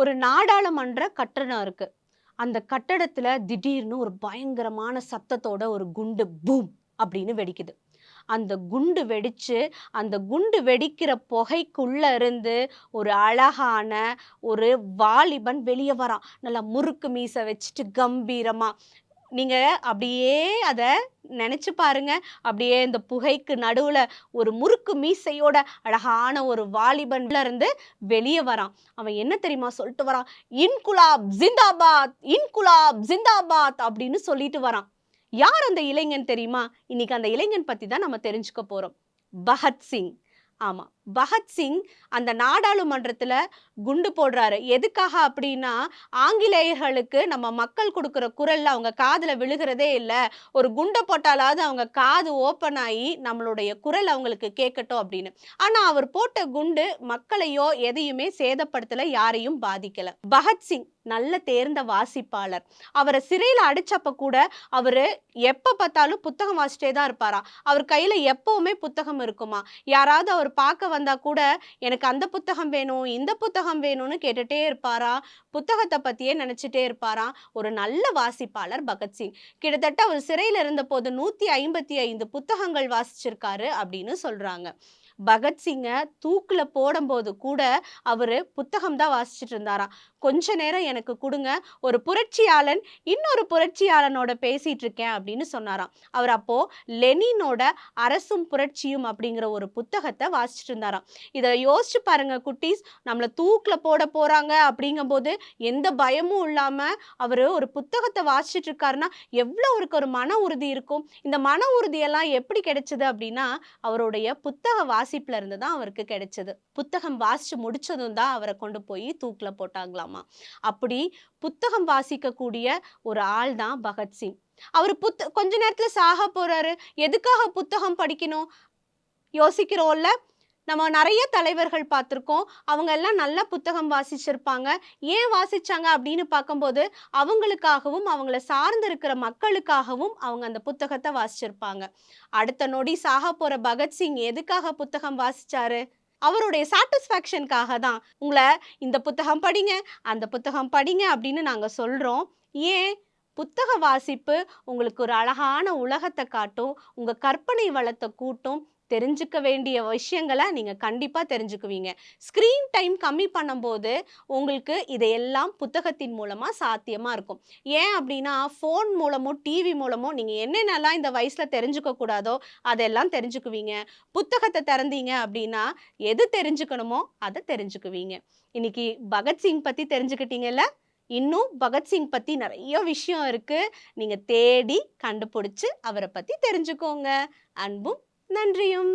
ஒரு நாடாளுமன்ற கட்டணம் இருக்கு. அந்த கட்டடத்துல திடீர்னு ஒரு பயங்கரமான சத்தத்தோட ஒரு குண்டு பூம் அப்படின்னு வெடிக்குது. அந்த குண்டு வெடிச்சு அந்த குண்டு வெடிக்கிற புகைக்குள்ள இருந்து ஒரு அழகான ஒரு வாலிபன் வெளியே வரான். நல்லா முறுக்கு மீசை வச்சுட்டு கம்பீரமா நீங்கள் அப்படியே அதை நினச்சி பாருங்க. அப்படியே இந்த புகைக்கு நடுவில் ஒரு முறுக்கு மீசையோட அழகான ஒரு வாலிபன்ல இருந்து வெளியே வரான். அவன் என்ன தெரியுமா சொல்லிட்டு வரான்? இன்குலாப் ஜிந்தாபாத் இன்குலாப் ஜிந்தாபாத் அப்படின்னு சொல்லிட்டு வரான். யார் அந்த இளைஞன் தெரியுமா? இன்னைக்கு அந்த இளைஞன் பற்றி தான் நம்ம தெரிஞ்சுக்க போகிறோம் பகத்சிங் ஆமாம் பகத்சிங் அந்த நாடாளுமன்றத்தில் குண்டு போடுறாரு. எதுக்காக அப்படின்னா ஆங்கிலேயர்களுக்கு நம்ம மக்கள் கொடுக்குற குரலில் அவங்க காதில் விழுகிறதே இல்லை. ஒரு குண்டை போட்டாலாவது அவங்க காது ஓப்பன் ஆகி நம்மளுடைய குரல் அவங்களுக்கு கேட்கட்டும் அப்படின்னு. ஆனால் அவர் போட்ட குண்டு மக்களையோ எதையுமே சேதப்படுத்தலை யாரையும் பாதிக்கலை. பகத்சிங் நல்ல தேர்ந்த வாசிப்பாளர். அவரை சிறையில் அடிச்சப்ப கூட அவர் எப்போ பார்த்தாலும் புத்தகம் வாசிட்டே தான் இருப்பாராம். அவர் கையில் எப்பவுமே புத்தகம் இருக்குமா யாராவது அவர் பார்க்க வந்தா கூட எனக்கு அந்த புத்தகம் வேணும் இந்த புத்தகம் வேணும்னு கேட்டுட்டே இருப்பாரா? புத்தகத்தை பத்தியே நினைச்சிட்டே இருப்பாரா? ஒரு நல்ல வாசிப்பாளர் பகத்சிங் கிட்டத்தட்ட அவர் சிறையில இருந்த போது நூத்தி ஐம்பத்தி ஐந்து புத்தகங்கள் வாசிச்சிருக்காரு அப்படின்னு சொல்றாங்க. பகத்சிங்கை தூக்கில் போடும்போது கூட அவர் புத்தகம் தான் வாசிச்சுட்டு இருந்தாராம் கொஞ்ச நேரம் எனக்கு கொடுங்க ஒரு புரட்சியாளன் இன்னொரு புரட்சியாளனோட பேசிட்டு இருக்கேன் அப்படின்னு சொன்னாராம் அவர் அப்போ லெனினோட அரசும் புரட்சியும் அப்படிங்கிற ஒரு புத்தகத்தை வாசிச்சுட்டு இருந்தாராம் இதை யோசிச்சு பாருங்க குட்டீஸ் நம்மளை தூக்கில் போட போறாங்க அப்படிங்கும்போது எந்த பயமும் இல்லாம அவர் ஒரு புத்தகத்தை வாசிச்சுட்டு இருக்காருன்னா எவ்வளோ அவருக்கு ஒரு மன உறுதி இருக்கும். இந்த மன உறுதியெல்லாம் எப்படி கிடைச்சது அப்படின்னா அவருடைய புத்தக வாசி வாசிப்பில் இருந்து தான் அவருக்கு கிடைச்சது. புத்தகம் வாசிச்சு முடிச்சதும் தான் அவரை கொண்டு போய் தூக்கில் போட்டாங்களாமா. அப்படி புத்தகம் வாசிக்கக்கூடிய ஒரு ஆள் தான் பகத்சிங் அவர் புத்த கொஞ்ச நேரத்தில் சாக போகிறாரு எதுக்காக புத்தகம் படிக்கணும்? யோசிக்கிறோம்ல. நம்ம நிறைய தலைவர்கள் பார்த்துருக்கோம். அவங்க எல்லாம் நல்ல புத்தகம் வாசிச்சிருப்பாங்க. ஏன் வாசிச்சாங்க அப்படின்னு பார்க்கும்போது அவங்களுக்காகவும் அவங்கள சார்ந்து இருக்கிற மக்களுக்காகவும் அவங்க அந்த புத்தகத்தை வாசிச்சிருப்பாங்க. அடுத்த நொடி சாக போற பகத்சிங் எதுக்காக புத்தகம் வாசிச்சாரு? அவருடைய சாட்டிஸ்ஃபேக்ஷனுக்காக தான். உங்களை இந்த புத்தகம் படிங்க அந்த புத்தகம் படிங்க அப்படின்னு நாங்கள் சொல்கிறோம் ஏன்? புத்தக வாசிப்பு உங்களுக்கு ஒரு அழகான உலகத்தை காட்டும் உங்கள் கற்பனை வளத்தை கூட்டும் தெரிஞ்சுக்க வேண்டிய விஷயங்களை நீங்கள் கண்டிப்பாக தெரிஞ்சுக்குவீங்க. ஸ்க்ரீன் டைம் கம்மி பண்ணும்போது உங்களுக்கு இதையெல்லாம் புத்தகத்தின் மூலமாக சாத்தியமாக இருக்கும். ஏன் அப்படின்னா ஃபோன் மூலமோ டிவி மூலமோ நீங்கள் என்னென்னலாம் இந்த வயசில் தெரிஞ்சுக்கக்கூடாதோ அதெல்லாம் தெரிஞ்சுக்குவீங்க. புத்தகத்தை திறந்தீங்க அப்படின்னா எது தெரிஞ்சுக்கணுமோ அதை தெரிஞ்சுக்குவீங்க. இன்னைக்கு பகத்சிங் பற்றி தெரிஞ்சுக்கிட்டீங்கல்ல? இன்னும் பகத்சிங் பற்றி நிறைய விஷயம் இருக்குது நீங்கள் தேடி கண்டுபிடிச்சி அவரை பற்றி தெரிஞ்சுக்கோங்க. அன்பும் நன்றியும்.